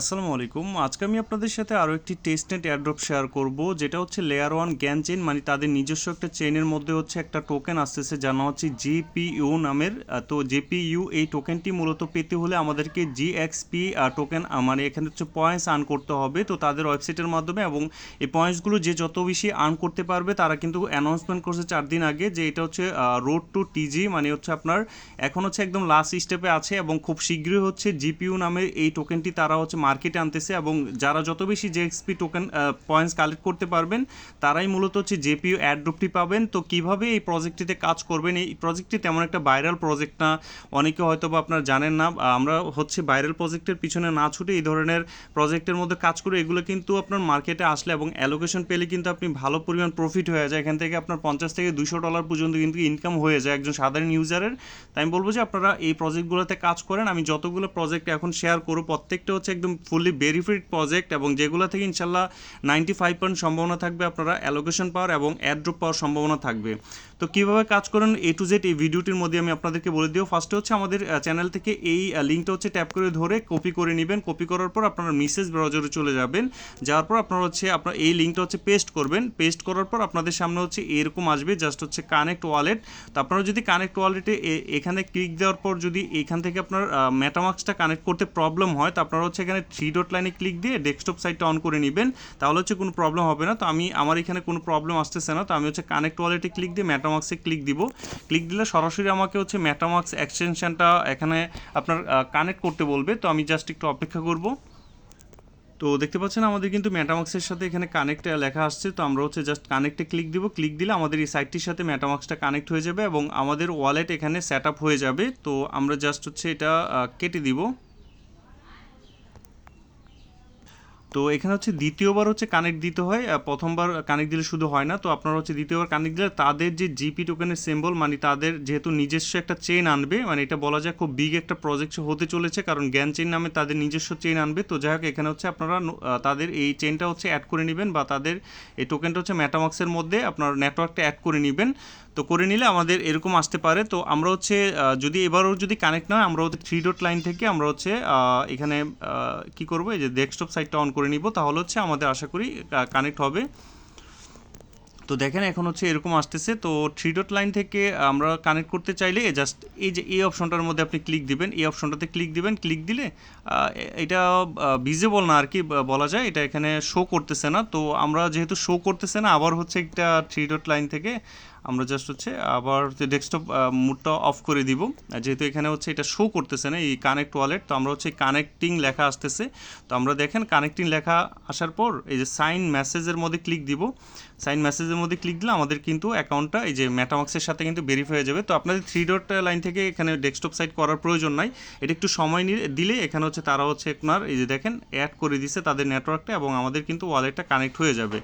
আসসালামু আলাইকুম। আজকে আমি আপনাদের সাথে আরও একটি টেস্ট অ্যাড্রপ শেয়ার করব, যেটা হচ্ছে লেয়ার ওয়ান জ্ঞান চেন মানে তাদের নিজস্ব একটা চেনের মধ্যে হচ্ছে একটা টোকেন আসতেছে নাম হচ্ছে জিপিইউ নামের তো জিপিইউ এই টোকেনটি মূলত পেতে হলে আমাদেরকে জিএক্সপি টোকেন মানে এখানে হচ্ছে পয়েন্টস আর্ন করতে হবে। তো তাদের ওয়েবসাইটের মাধ্যমে এবং এই পয়েন্টসগুলো যে যত বেশি আর্ন করতে পারবে, তারা কিন্তু অ্যানাউন্সমেন্ট করছে চার দিন আগে যে এটা হচ্ছে রোড টু টিজি মানে হচ্ছে আপনার এখন হচ্ছে একদম লাস্ট স্টেপে আছে এবং খুব শীঘ্রই হচ্ছে জিপিইউ নামের এই টোকেনটি তারা হচ্ছে মার্কেটে আনতেছে এবং যারা যত বেশি জেএক্সপি টোকেন পয়েন্টস কালেক্ট করতে পারবেন, তারাই মূলত হচ্ছে জেপিইউ অ্যাড্রপটি পাবেন। তো কীভাবে এই প্রজেক্টটিতে কাজ করবেন? এই প্রজেক্টটি তেমন একটা ভাইরাল প্রজেক্ট না। অনেকে হয়তো বা আপনারা জানেন না। আমরা হচ্ছে ভাইরাল প্রজেক্টের পিছনে না ছুটে এই ধরনের প্রজেক্টের মধ্যে কাজ করে। এগুলো কিন্তু আপনার মার্কেটে আসলে এবং অ্যালোকেশন পেলে কিন্তু আপনি ভালো পরিমাণ প্রফিট হয়ে যায়। এখান থেকে আপনার পঞ্চাশ থেকে দুশো ডলার পর্যন্ত কিন্তু ইনকাম হয়ে যায় একজন সাধারণ ইউজারের তাই আমি বলব যে আপনারা এই প্রজেক্টগুলোতে কাজ করেন। আমি যতগুলো প্রজেক্ট এখন শেয়ার করব, প্রত্যেকটা হচ্ছে একদম ফুললি বেরিফিড প্রজেক্ট এবং যেগুলো থেকে ইনশাল্লাহ নাইনটি ফাইভ পার্সেন্ট সম্ভাবনা থাকবে আপনারা অ্যালোকেশন পাওয়ার এবং অ্যাড্রপ পাওয়ার সম্ভাবনা থাকবে। তো কীভাবে কাজ করেন এ টু জেড এই ভিডিওটির মধ্যে আমি আপনাদেরকে বলে দিও। ফার্স্টে হচ্ছে আমাদের চ্যানেল থেকে এই লিঙ্কটা হচ্ছে ট্যাপ করে ধরে কপি করে নেবেন। কপি করার পর আপনারা মেসেজ ব্রাউজারে চলে যাবেন। যাওয়ার পর আপনারা হচ্ছে আপনার এই লিঙ্কটা হচ্ছে পেস্ট করবেন। পেস্ট করার পর আপনাদের সামনে হচ্ছে এরকম আসবে জাস্ট হচ্ছে কানেক্ট ওয়ালেট তো আপনারা যদি কানেক্ট ওয়ালেটে এখানে ক্লিক দেওয়ার পর যদি এখান থেকে আপনার মেটামাক্সটা কানেক্ট করতে প্রবলেম হয়, তো আপনারা হচ্ছে এখানে থ্রি ডট লাইনে ক্লিক দিয়ে ডেস্কটপ সাইটটা অন করে নেবেন। তাহলে হচ্ছে কোনো প্রবলেম হবে না। তো আমি, আমার এখানে কোনো প্রবলেম আসতেছে না। তো আমি হচ্ছে কানেক্ট ওয়ালেটে ক্লিক দিয়ে মেটামাক্সে ক্লিক দিব। ক্লিক দিলে সরাসরি আমাকে হচ্ছে মেটামাক্স এক্সটেনশনটা এখানে আপনার কানেক্ট করতে বলবে। তো আমি জাস্ট একটু অপেক্ষা করব। তো দেখতে পাচ্ছেন আমাদের কিন্তু ম্যাটামাক্সের সাথে এখানে কানেক্ট লেখা আসছে। তো আমরা হচ্ছে জাস্ট কানেক্টে ক্লিক দিব। ক্লিক দিলে আমাদের এই সাইটটির সাথে ম্যাটামাক্সটা কানেক্ট হয়ে যাবে এবং আমাদের ওয়ালেট এখানে সেট হয়ে যাবে। তো আমরা জাস্ট হচ্ছে এটা কেটে দিব। তো এখানে হচ্ছে দ্বিতীয়বার হচ্ছে কানেক্ট দিতে হয় প্রথমবার কানেক্ট দিলে শুধু হয় না, তো আপনারা হচ্ছে দ্বিতীয়বার কানেক্ট দিলে তাদের যে জিপি টোকেনের সিম্বল মানে তাদের যেহেতু নিজস্ব একটা চেন আনবে মানে এটা বলা যায় খুব বিগ একটা প্রজেক্ট হতে চলেছে, কারণ জ্ঞান চেইন নামে তাদের নিজস্ব চেন আনবে, তো যাই হোক, এখানে হচ্ছে আপনারা তাদের এই চেনটা হচ্ছে অ্যাড করে নেবেন, বা তাদের এই টোকেনটা হচ্ছে ম্যাটামাক্সের মধ্যে আপনার নেটওয়ার্কটা অ্যাড করে নেবেন, তো করে নিলে আমাদের এরকম আসতে পারে, তো আমরা হচ্ছে যদি এবারও যদি কানেক্ট না হয়, আমরা হচ্ছে থ্রি ডট লাইন থেকে আমরা হচ্ছে এখানে কি করব, এই যে ডেস্কটপ সাইটটা অন করে নিব, তাহলে হচ্ছে আমাদের আশা করি কানেক্ট হবে। তো দেখেন এখন হচ্ছে এরকম আসতেছে, তো থ্রি ডট লাইন থেকে আমরা কানেক্ট করতে চাইলে জাস্ট এই যে এই অপশনটার মধ্যে আপনি ক্লিক দিবেন, এই অপশনটাতে ক্লিক দিবেন ক্লিক দিলে এটা ভিজিবল না আর কি বলা যায়, এটা এখানে শো করতেছে না। তো আমরা যেহেতু শো করতেছে না, আবার হচ্ছে একটা থ্রি ডট লাইন থেকে আমরা জাস্ট হচ্ছে আবার ডেস্কটপ মুডটা অফ করে দিব। যেহেতু এখানে হচ্ছে এটা শো করতেছে না, এই কানেক্ট ওয়ালেট তো আমরা হচ্ছে কানেক্টিং লেখা আসতেছে। তো আমরা দেখেন কানেক্টিং লেখা আসার পর এই যে সাইন মেসেজের মধ্যে ক্লিক দিব। সাইন মেসেজের মধ্যে ক্লিক দিলে আমাদের কিন্তু অ্যাকাউন্টটা এই যে মেটামাক্সের সাথে কিন্তু ভেরিফাই হয়ে যাবে। তো আপনাদের থ্রি ডট লাইন থেকে এখানে ডেস্কটপ সাইট করার প্রয়োজন নাই। এটা একটু সময় নিয়ে দিলে এখানে হচ্ছে তারা হচ্ছে আপনার এই যে দেখেন অ্যাড করে দিছে তাদের নেটওয়ার্কটা এবং আমাদের কিন্তু ওয়ালেটটা কানেক্ট হয়ে যাবে।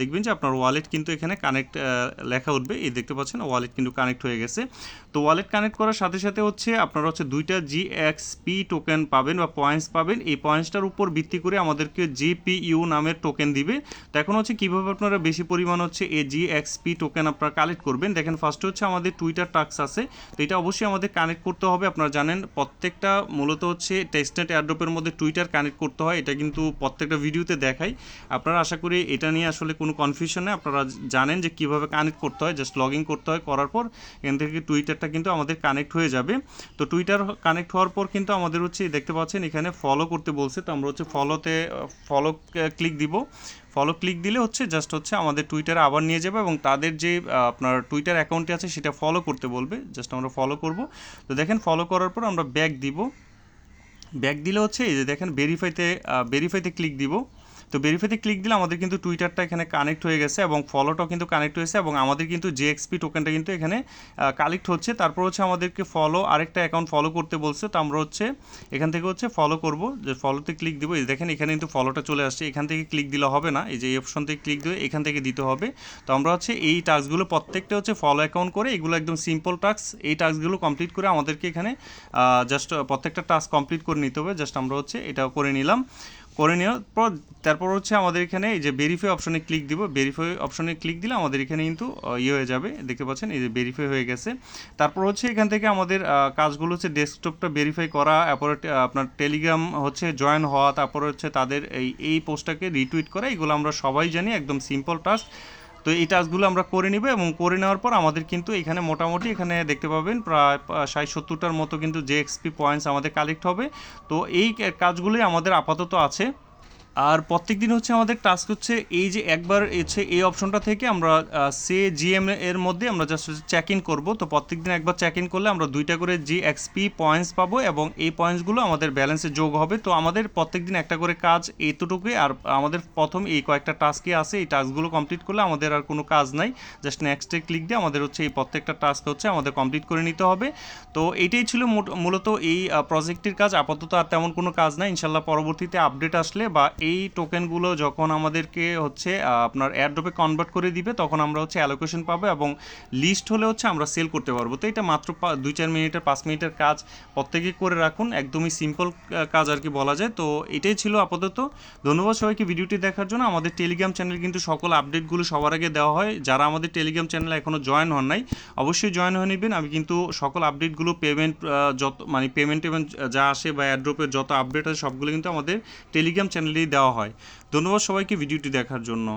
দেখবেন যে আপনার ওয়ালেট কিন্তু এখানে কানেক্ট লেখা উঠবে। এই দেখতে পাচ্ছেন ওয়ালেট কিন্তু কানেক্ট হয়ে গেছে। তো ওয়ালেট কানেক্ট করার সাথে সাথে হচ্ছে আপনারা হচ্ছে দুইটা জিএক্সপি টোকেন পাবেন বা পয়েন্টস পাবেন। এই পয়েন্টসটার উপর ভিত্তি করে আমাদেরকে জিপিইউ নামের টোকেন দিবে। তো এখন হচ্ছে কীভাবে আপনারা বেশি পরিমাণ হচ্ছে এই জিএক্সপি টোকেন আপনারা কালেক্ট করবেন? দেখেন ফার্স্টে হচ্ছে আমাদের টুইটার টাক্স আছে। তো এটা অবশ্যই আমাদের কানেক্ট করতে হবে। আপনারা জানেন, প্রত্যেকটা মূলত হচ্ছে টেস্টনেট এয়ারড্রপের মধ্যে টুইটার কানেক্ট করতে হয়। এটা কিন্তু প্রত্যেকটা ভিডিওতে দেখাই আপনারা আশা করি এটা নিয়ে আসলে কোনো কনফিউশন নেই। আপনারা জানেন যে কীভাবে কানেক্ট করতে হয় জাস্ট লগ করতে হয়, করার পর এখান থেকে টুইটারটা কিন্তু আমাদের কানেক্ট হয়ে যাবে। তো টুইটার কানেক্ট হওয়ার পর কিন্তু আমাদের হচ্ছে দেখতে পাচ্ছেন এখানে ফলো করতে বলছে, তো আমরা হচ্ছে ফলোতে ফলো ক্লিক দিব। ফলো ক্লিক দিলে হচ্ছে জাস্ট হচ্ছে আমাদের টুইটারে আবার নিয়ে যাবে এবং তাদের যে আপনার টুইটার অ্যাকাউন্টে আছে সেটা ফলো করতে বলবে। জাস্ট আমরা ফলো করব। তো দেখেন ফলো করার পর আমরা ব্যাক দিব। ব্যাক দিলে হচ্ছে এই যে দেখেন ভেরিফাইতে ভেরিফাইতে ক্লিক দিব। তো ভেরিফাইতে ক্লিক দিলে আমাদের কিন্তু টুইটারটা এখানে কানেক্ট হয়ে গেছে এবং ফলোটাও কিন্তু কানেক্ট হয়েছে এবং আমাদের কিন্তু জেএক্সপি টোকেনটা কিন্তু এখানে কালেক্ট হচ্ছে। তারপর হচ্ছে আমাদেরকে ফলো আরেকটা অ্যাকাউন্ট ফলো করতে বলছে। তো আমরা হচ্ছে এখান থেকে হচ্ছে ফলো করব। যে ফলোতে ক্লিক দিব। এই দেখেন এখানে কিন্তু ফলোটা চলে আসছে। এখান থেকে ক্লিক দিলে হবে না। এই যে এই অপশন থেকে ক্লিক দিয়ে এখান থেকে দিতে হবে। তো আমরা হচ্ছে এই টাস্কগুলো প্রত্যেকটা হচ্ছে ফলো অ্যাকাউন্ট করে এগুলো একদম সিম্পল টাস্ক এই টাস্কগুলো কমপ্লিট করে আমাদেরকে এখানে জাস্ট প্রত্যেকটা টাস্ক কমপ্লিট করে নিতে হবে। জাস্ট আমরা হচ্ছে এটা করে নিলাম। করে নেওয়ার পর তারপর হচ্ছে আমাদের এখানে এই যে ভেরিফাই অপশনে ক্লিক দিব। ভেরিফাই অপশনে ক্লিক দিলে আমাদের এখানে কিন্তু ইয়ে হয়ে যাবে। দেখতে পাচ্ছেন, এই যে ভেরিফাই হয়ে গেছে। তারপর হচ্ছে এখান থেকে আমাদের কাজগুলো হচ্ছে ডেস্কটপটা ভেরিফাই করা তারপরে আপনার টেলিগ্রাম হচ্ছে জয়েন হওয়া, তারপর হচ্ছে তাদের এই এই পোস্টটাকে রিটুইট করা, এগুলো আমরা সবাই জানি, একদম সিম্পল টাস্ক তো এই টাস্কগুলো আমরা করে নিব এবং করে নেওয়ার পর আমাদের কিন্তু এখানে মোটামুটি এখানে দেখতে পাবেন প্রায় ষাট সত্তরটার মতো কিন্তু জেএক্সপি পয়েন্টস আমাদের কালেক্ট হবে। তো এই কাজগুলোই আমাদের আপাতত আছে। আর প্রত্যেক দিন হচ্ছে আমাদের টাস্ক হচ্ছে এই যে একবার হচ্ছে এই অপশনটা থেকে আমরা সে জিএম এর মধ্যে আমরা জাস্ট চেক ইন করব। তো প্রত্যেক দিন একবার চেক ইন করলে আমরা দুইটা করে জি এক্সপি পয়েন্টস পাবো এবং এই পয়েন্টসগুলো আমাদের ব্যালেন্সে যোগ হবে। তো আমাদের প্রত্যেক দিন একটা করে কাজ এতটুকুই আর আমাদের প্রথম এই কয়েকটা টাস্কই আছে। এই টাস্কগুলো কমপ্লিট করলে আমাদের আর কোনো কাজ নাই। জাস্ট নেক্সটে ক্লিক দিয়ে আমাদের হচ্ছে এই প্রত্যেকটা টাস্ক হচ্ছে আমাদের কমপ্লিট করে নিতে হবে। তো এটাই ছিল মূলত এই প্রজেক্টটির কাজ। আপাতত আর তেমন কোনো কাজ নাই। ইনশাল্লাহ পরবর্তীতে আপডেট আসলে বা এই টোকেনগুলো যখন আমাদেরকে হচ্ছে আপনার এয়ারড্রপে কনভার্ট করে দিবে, তখন আমরা হচ্ছে অ্যালোকেশন পাবো এবং লিস্ট হলে হচ্ছে আমরা সেল করতে পারব। তো এটা মাত্র দুই চার মিনিটের, পাঁচ মিনিটের কাজ প্রত্যেকে করে রাখুন। একদমই সিম্পল কাজ আর কি বলা যায়। তো এটাই ছিল আপাতত। ধন্যবাদ সবাইকে ভিডিওটি দেখার জন্য। আমাদের টেলিগ্রাম চ্যানেল কিন্তু সকল আপডেটগুলো সবার আগে দেওয়া হয়। যারা আমাদের টেলিগ্রাম চ্যানেলে এখনও জয়েন হন নাই, অবশ্যই জয়েন হয়ে নেবেন। আমি কিন্তু সকল আপডেটগুলো পেমেন্ট যত মানে পেমেন্ট টেমেন্ট যা আসে বা অ্যাড্রপের যত আপডেট আছে, সবগুলো কিন্তু আমাদের টেলিগ্রাম চ্যানেলেই দেওয়া হয়। ধন্যবাদ সবাইকে ভিডিওটি দেখার জন্য।